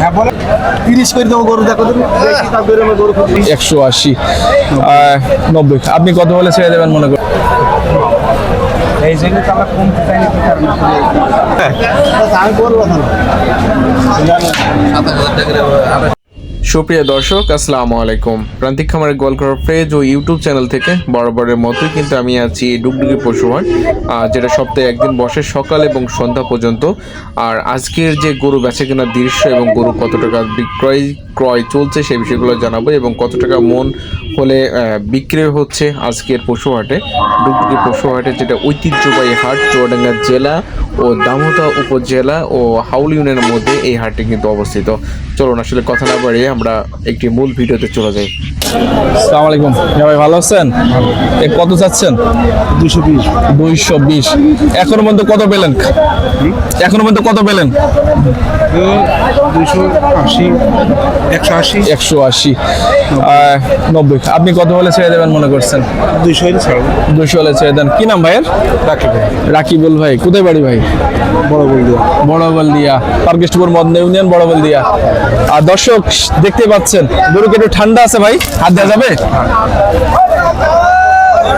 হ্যাঁ বলে তিরিশ করে দেবো গরু দেখো তুমি। একশো আশি নব্বই। আপনি কত হলে ছেড়ে দেবেন মনে করেন? এই জন্য তো আমরা কমতে কারণে আমি করব না। সুপ্রিয় দর্শক, আসসালামু আলাইকুম। প্রান্তিক খামারের করার পেজ ও ইউটিউব চ্যানেল থেকে বরাবরের মতোই কিন্তু আমি আছি ডুগডুগি পশুহার যেটা সপ্তাহে একদিন বসে সকাল এবং সন্ধ্যা পর্যন্ত। আর আজকের যে গরু বেচা কেনার দৃশ্য এবং গরু কত টাকা বিক্রয়, ক্রয় চলছে সেই বিষয়গুলো জানাব এবং কত টাকা মন হলে আহ, বিক্রি হচ্ছে আজকের পশু হাটে ডুগডুগি পশু হাটে যেটা ঐতিহ্যবাহী হাট চুয়াডাঙ্গা জেলা ও দামোদা উপজেলা ও হাউল ইউনিয়নের মধ্যে এই হাটটি কিন্তু অবস্থিত। চলুন আসলে কথা না বাড়িয়ে আমরা একটি মূল ভিডিওতে চলে যাই। আসসালামু আলাইকুম। হ্যাঁ ভাই ভালো আছেন? কত চাচ্ছেন? দুশো বিশ। দুইশো বিশ। এখনও পর্যন্ত কত পেলেন? এখনও পর্যন্ত কত পেলেন? দুশো আশি একশো আশি। একশো আশি। নব্বই। আপনি কত হলে ছেড়ে দেবেন মনে করছেন? দুশো হলে ছাড়বো দুশো হলে ছেড়ে দেন। কি নাম ভাইয়ের? রাখি ভাই। রাকিবুল ভাই। কোথায় বাড়ি ভাই? বড় বল দেবো বড় বলদিয়া পার্কেশপুর মদনা ইউনিয়ন বড় বলদিয়া আর দর্শক দেখতে পাচ্ছেন গরু একটু ঠান্ডা আছে ভাই? হাত দেওয়া যাবে?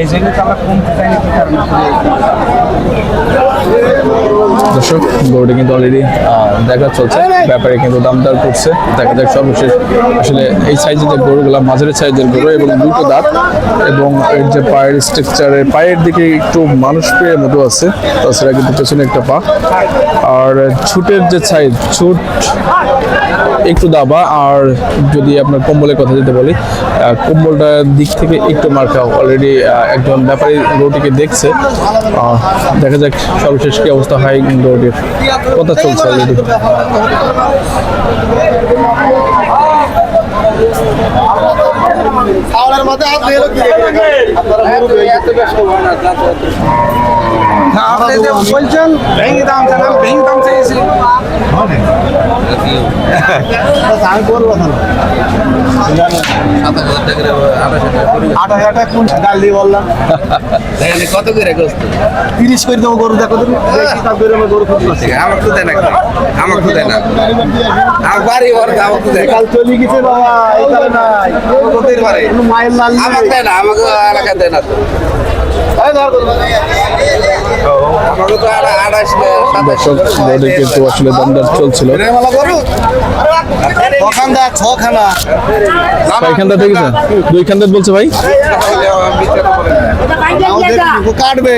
এই জন্য তো আমরা কমতে চাই না কি কারণে দর্শক, গরুটা কিন্তু অলরেডি দেখা চলছে, ব্যাপারে কিন্তু দাম দর করছে, দেখা যাক সর্বশেষ। আসলে এই সাইজের যে গরুগুলো, মাঝারি সাইজের গরু এবং দুটো দাঁত, এবং এর যে পায়ের স্ট্রাকচারের পায়ের দিকে একটু মানুষ পেয়ে মতো আছে, তাছাড়া কিন্তু পেছনে একটা পা। আর ছুটের যে সাইজ ছুট একটু দাবা আর যদি আপনার কম্বলের কথা যেতে বলি কম্বলটার দিক থেকে একটু মার্কা। অলরেডি একজন ব্যাপারী গরুটিকে দেখছে। দেখা যাক সর্বশেষ কি অবস্থা হয় গরুটির। কথা চলছে অলরেডি খাওয়ার মধ্যে হাত দিয়ে লোক দিয়ে আপনি যে বলছেন ভেঙে দাম ভেঙে দাম চেয়েছি আমি করব না সাতাশ হাজার টাকা আঠাশ হাজার টাকা আট হাজার টাকা কোন ডাল দিয়ে বললাম। দেখেন কত করে গোস্ত? তিরিশ করে দেবো গরু দেখো তুমি। দেখি তারপরে আমার গরু আমার তো দেয় না আমার তো দেয় না। আমার বাড়ি ঘর আমার তো দেয় কাল চলে গেছে বাবা এখানে নাই। কোথায় পারে মায়ের লাল আমাকে দেয় না আমাকে এলাকা দেয় না। তো আমাকে তো আড়া- আড়াইশ সাতাশ দর্শক গরুটি কিন্তু আসলে দামদার চলছিল। ছখানা। কয়খানটা দেখেছেন দুইখানটা বলছে ভাই। কাটবে।